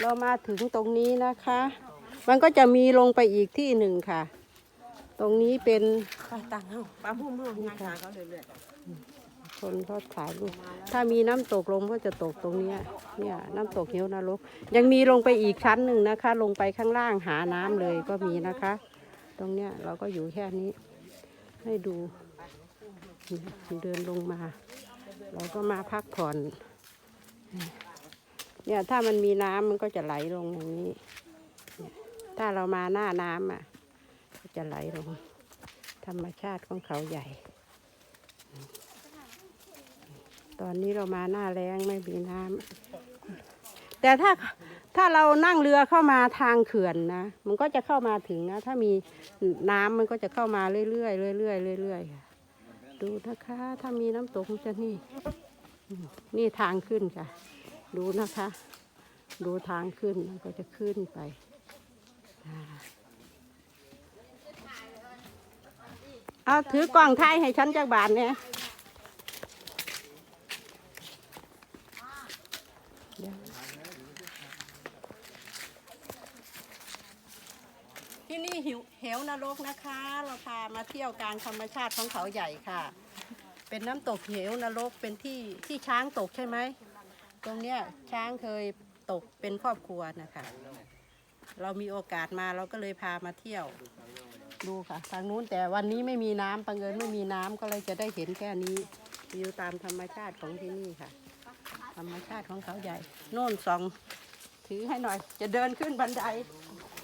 เรามาถึงตรงนี้นะคะ มันก็จะมีลงไปอีกที่หนึ่งค่ะ ตรงนี้เป็นไปตังเฮาปลาพุ่มเฮางานขาเขาเรื่อยคนทอดขายลูกถ้ามีน้ำตกลงก็จะตกตรงเนี้ยเนี่ยน้ำตกเหวนรก ยังมีลงไปอีกชั้นหนึ่งนะคะ ลงไปข้างล่างหาน้ำเลยก็มีนะคะ ตรงเนี้ยเราก็อยู่แค่นี้ ให้ดูเดินลงมา เราก็มาพักผ่อน เนี่ยถ้ามันมีน้ำมันก็จะไหลลงอย่างนี้ ถ้าเรามาหน้าน้ำอะก็จะไหลลง ธรรมชาติของเขาใหญ่ ตอนนี้เรามาหน้าแรงไม่มีน้ำแต่ถ้าถ้าเรานั่งเรือเข้ามาทางเขื่อนนะ มันก็จะเข้ามาถึงนะ ถ้ามีน้ำมันก็จะเข้ามาเรื่อยๆเรื่อยๆเรื่อยๆค่ะดูนะคะ ถ้ามีน้ำตกจะนี่ นี่ทางขึ้นค่ะ ดูนะคะ ดูทางขึ้นมันก็จะขึ้นไปเอาถือกล่องไทยให้ฉันจากบาทเนี่ยที่นี่หิวเหวนรกนะคะ เราพามาเที่ยวกลางธรรมชาติของเขาใหญ่ค่ะ เป็นน้ำตกเหวนรกเป็นที่ที่ช้างตกใช่ไหม ตรงเนี้ยช้างเคยตกเป็นครอบครัวนะคะ เรามีโอกาสมาเราก็เลยพามาเที่ยว ดูค่ะ ทางนู้นแต่วันนี้ไม่มีน้ำปังเอิญไม่มีน้ำก็เลยจะได้เห็นแค่นี้วิวตามธรรมชาติของที่นี่ค่ะ ธรรมชาติของเขาใหญ่ โน่นสองถือให้หน่อย จะเดินขึ้นบันได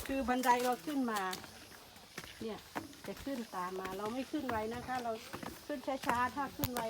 คือบันไดเราขึ้นมา เนี่ยจะขึ้นตามมาเราไม่ขึ้นไวนะคะ เราขึ้นช้าๆถ้าขึ้นไว